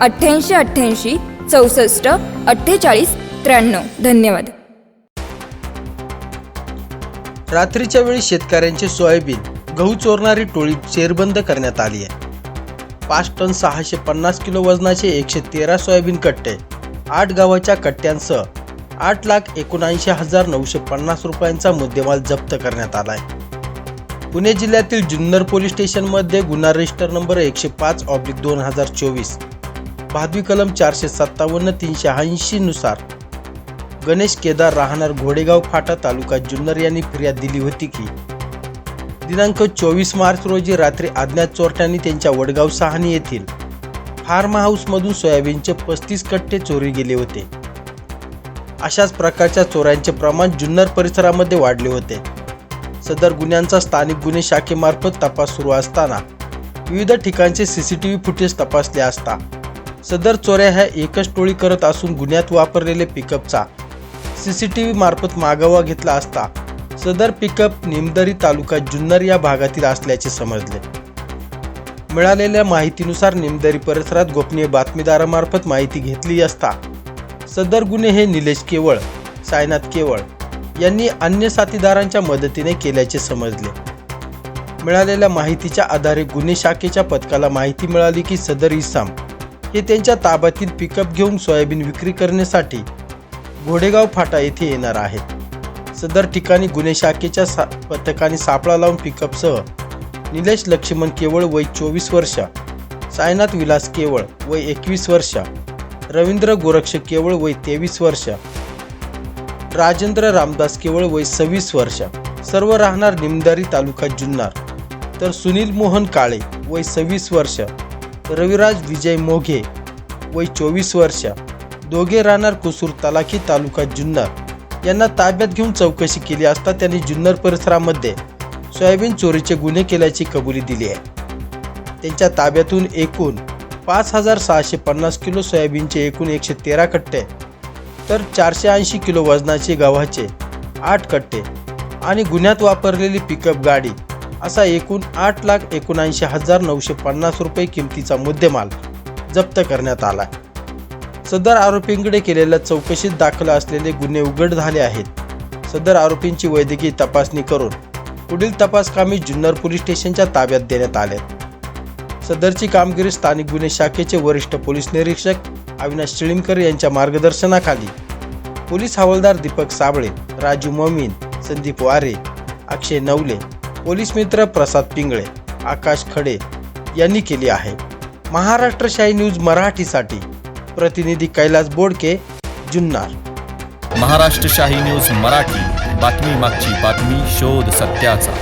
अठ्ठ्याऐंशी अठ्ठ्याऐंशी चौसष्ट अठ्ठेचाळीस त्र्याण्णव. धन्यवाद. रात्रीच्या वेळी शेतकऱ्यांचे सोयाबीन गहू चोरणारी टोळी चेरबंद करण्यात आली आहे. पाच टन सहाशे पन्नास किलो वजनाचे एकशे तेरा सोयाबीन कट्टे आठ गावाच्या कट्ट्यांसह आठ लाख एकोणऐंशी हजार नऊशे पन्नास रुपयांचा मुद्देमाल जप्त करण्यात आला आहे पुणे जिल्ह्यातील जुन्नर पोलीस स्टेशनमध्ये गुन्हा रजिस्टर नंबर एकशे पाच ऑब्लिक दोन हजार चोवीस. भादवी कलम चारशे सत्तावन्न तीनशे ऐंशी नुसार. गणेश केदार राहणार घोडेगाव फाटा तालुका जुन्नर यांनी फिर्याद दिली होती की दिनांक चोवीस मार्च रोजी रात्री अज्ञात चोरट्यांनी त्यांच्या वडगाव सहानी येथील फार्म हाऊसमधून सोयाबीनचे पस्तीस कट्टे चोरी गेले होते. अशाच प्रकारच्या चोऱ्यांचे प्रमाण जुन्नर परिसरामध्ये वाढले होते. सदर गुन्ह्यांचा स्थानिक गुन्हे शाखेमार्फत तपास सुरू असताना विविध ठिकाणचे सीसीटीव्ही फुटेज तपासले असता सदर चोऱ्या ह्या एकच टोळी करत असून गुन्ह्यात वापरलेले पिकअपचा सीसीटीव्ही मार्फत मागोवा घेतला असता सदर पिकअप निमदरी तालुका जुन्नर या भागातील असल्याचे समजले. मिळालेल्या माहितीनुसार निमदरी परिसरात गोपनीय बातमीदारामार्फत माहिती घेतली असता सदर गुन्हे हे निलेश केवळ सायनाथ केवळ यांनी अन्य साथीदारांच्या मदतीने केल्याचे समजले. मिळालेल्या माहितीच्या आधारे गुन्हे शाखेच्या पथकाला माहिती मिळाली की सदर इसाम हे त्यांच्या ताब्यातील पिकअप घेऊन सोयाबीन विक्री करण्यासाठी घोडेगाव फाटा येथे येणार आहेत सदर ठिकाणी गुन्हे शाखेच्या सा पथकाने सापळा लावून पिकअपसह निलेश लक्ष्मण केवळ वय चोवीस वर्ष सायनाथ विलास केवळ वय एकवीस वर्ष रवींद्र गोरक्ष केवळ वय तेवीस वर्ष राजेंद्र रामदास केवळ वय सव्वीस वर्ष सर्व राहणार निमदारी तालुका जुन्नर तर सुनील मोहन काळे वय सव्वीस वर्ष रविराज विजय मोघे वय चोवीस वर्ष. दोघे राहणार कुसूर तलाखी तालुका जुन्नर. यांना ताब्यात घेऊन चौकशी केली असता त्यांनी जुन्नर परिसरामध्ये सोयाबीन चोरीचे गुन्हे केल्याची कबुली दिली आहे. त्यांच्या ताब्यातून एकूण पाच हजार सहाशे पन्नास किलो सोयाबीनचे एकूण एकशे तेरा कट्टे तर चारशे ऐंशी किलो वजनाचे गव्हाचे आठ कट्टे आणि गुन्ह्यात वापरलेली पिकअप गाडी असा एकूण आठ लाख एकोणऐंशी हजार नऊशे पन्नास रुपये किमतीचा मुद्देमाल जप्त करण्यात आला. सदर आरोपींकडे केलेल्या चौकशीत दाखल असलेले गुन्हे उघड झाले आहेत. सदर आरोपींची वैद्यकीय तपासणी करून पुढील तपासकामी जुन्नर पोलीस स्टेशनच्या ताब्यात देण्यात आले सदरची कामगिरी स्थानिक गुन्हे शाखेचे वरिष्ठ पोलीस निरीक्षक अविनाश शिळिमकर यांच्या मार्गदर्शनाखाली. पोलीस हवालदार दीपक साबळे राजू ममीन संदीप वारे अक्षय नवले पोलीस मित्र प्रसाद पिंगळे आकाश खडे यांनी केली आहे. महाराष्ट्र शाही न्यूज मराठीसाठी प्रतिनिधी कैलास बोडके जुन्नार. महाराष्ट्र शाही न्यूज मराठी बातमी मागची बातमी शोध सत्याचा.